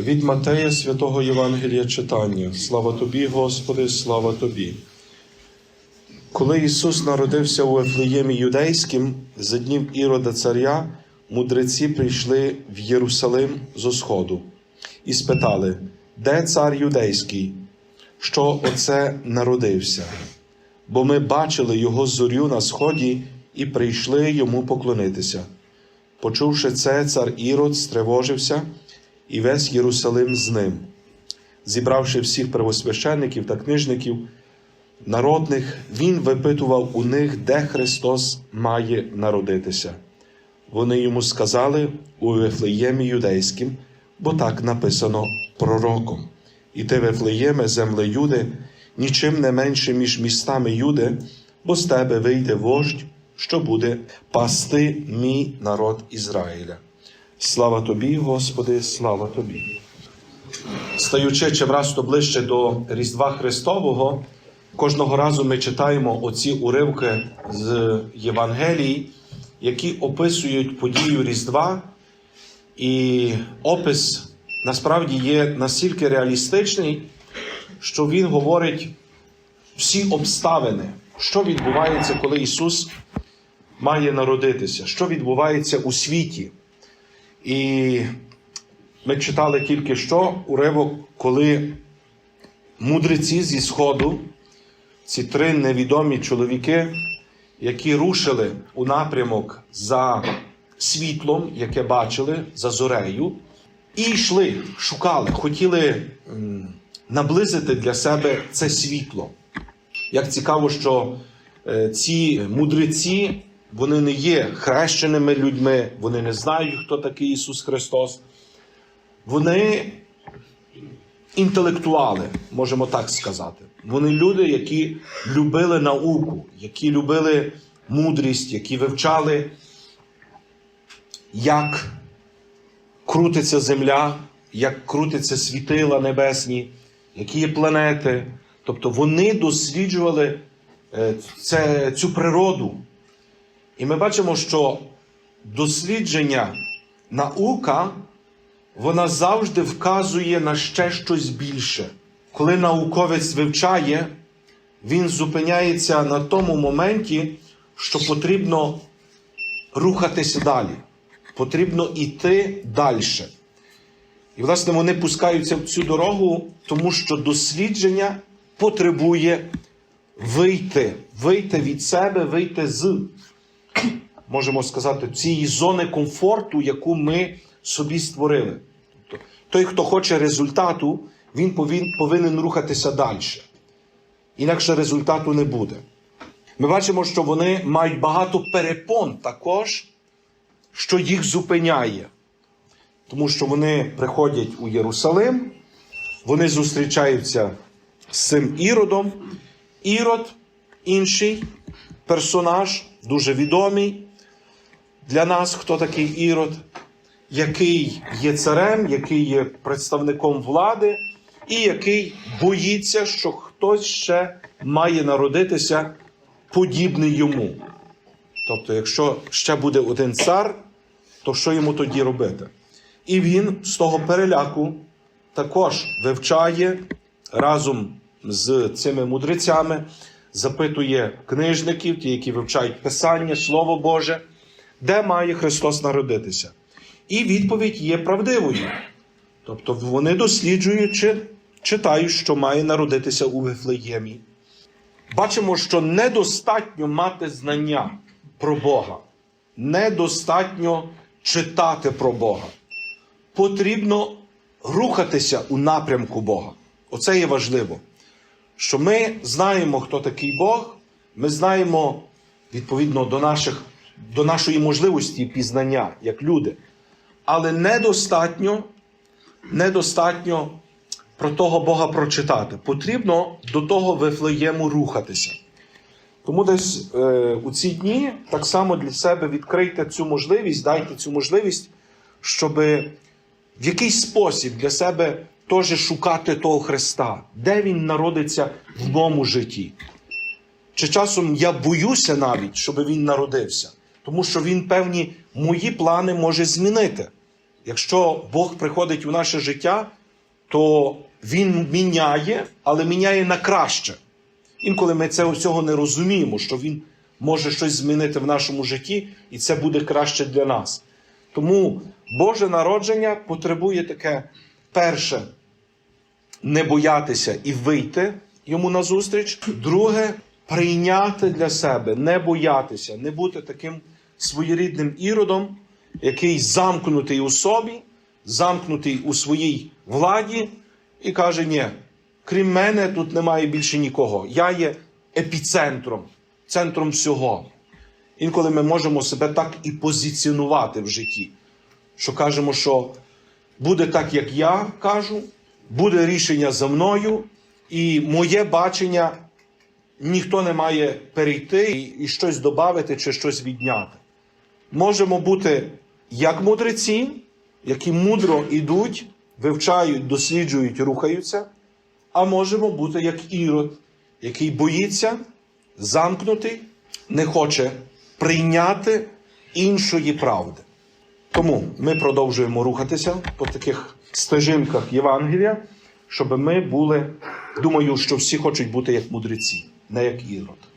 Від Матея Святого Євангелія читання. Слава тобі, Господи, слава тобі. Коли Ісус народився у Ефлеємі Юдейським, за днів Ірода Царя, мудреці прийшли в Єрусалим зо сходу і спитали, де цар юдейський, що оце народився? Бо ми бачили його зорю на сході і прийшли йому поклонитися. Почувши це, цар Ірод стривожився і весь Єрусалим з ним. Зібравши всіх первосвященників та книжників, народних, він випитував у них, де Христос має народитися. Вони йому сказали у Вифлеємі юдейським, бо так написано пророком. І ти, Вифлеєме, земле Юди, нічим не менше між містами Юди, бо з тебе вийде вождь, що буде пасти мій народ Ізраїля. Слава тобі, Господи, слава тобі. Стаючи чимраз то ближче до Різдва Христового, кожного разу ми читаємо оці уривки з Євангелії, які описують подію Різдва, і опис насправді є настільки реалістичний, що він говорить всі обставини, що відбувається, коли Ісус має народитися, що відбувається у світі. І ми читали тільки що уривок, коли мудреці зі Сходу, ці три невідомі чоловіки, які рушили у напрямок за світлом, яке бачили, за зорею, і йшли, шукали, хотіли наблизити для себе це світло. Як цікаво, що е, ці мудреці, вони не є хрещеними людьми, вони не знають, хто такий Ісус Христос. Вони інтелектуали, можемо так сказати. Вони люди, які любили науку, які любили мудрість, які вивчали, як крутиться земля, як крутиться світила небесні, які є планети. Тобто вони досліджували е, це, цю природу. І ми бачимо, що дослідження наука вона завжди вказує на ще щось більше. Коли науковець вивчає, він зупиняється на тому моменті, що потрібно рухатися далі, потрібно йти далі. І, власне, вони пускаються в цю дорогу, тому що дослідження потребує вийти, вийти від себе, вийти з, можемо сказати, цієї зони комфорту, яку ми собі створили. Тобто, той, хто хоче результату, він повин- повинен рухатися далі. Інакше результату не буде. Ми бачимо, що вони мають багато перепон також, що їх зупиняє. Тому що вони приходять у Єрусалим, вони зустрічаються з цим Іродом. Ірод, інший персонаж, дуже відомий для нас, хто такий Ірод, який є царем, який є представником влади, і який боїться, що хтось ще має народитися подібний йому. Тобто, якщо ще буде один цар, то що йому тоді робити? І він з того переляку також вивчає разом з цими мудрецями, запитує книжників, ті, які вивчають Писання, Слово Боже, де має Христос народитися. І відповідь є правдивою. Тобто вони досліджуючи, читають, що має народитися у Вифлеємі. Бачимо, що недостатньо мати знання про Бога, недостатньо читати про Бога. Потрібно рухатися у напрямку Бога. Оце є важливо. Що ми знаємо, хто такий Бог, ми знаємо відповідно до, наших, до нашої можливості пізнання як люди. Але недостатньо, недостатньо про того Бога прочитати. Потрібно до того Вифлеєму рухатися. Тому десь е, у ці дні так само для себе відкрийте цю можливість, дайте цю можливість, щоб в якийсь спосіб для себе теж шукати того Христа, де Він народиться в моєму житті. Чи часом я боюся навіть, щоб він народився, тому що він певні мої плани може змінити. якщо Бог приходить у наше життя, то Він міняє, але міняє на краще. Інколи ми цього всього не розуміємо, що Він може щось змінити в нашому житті, і це буде краще для нас. Тому Боже народження потребує таке перше не боятися і вийти йому назустріч. Друге прийняти для себе, не боятися, не бути таким своєрідним іродом, який замкнутий у собі, замкнутий у своїй владі, і каже: ні, крім мене, тут немає більше нікого. Я є епіцентром, центром всього. Інколи ми можемо себе так і позиціонувати в житті, що кажемо, що буде так, як я кажу, буде рішення за мною, і моє бачення ніхто не має перейти і, щось додати чи щось відняти. Можемо бути як мудреці, які мудро йдуть, вивчають, досліджують, рухаються, а можемо бути як ірод, який боїться, замкнутий, не хоче прийняти іншої правди. Тому ми продовжуємо рухатися по таких стежинках Євангелія, щоб ми були, думаю, що всі хочуть бути як мудреці, не як ірод.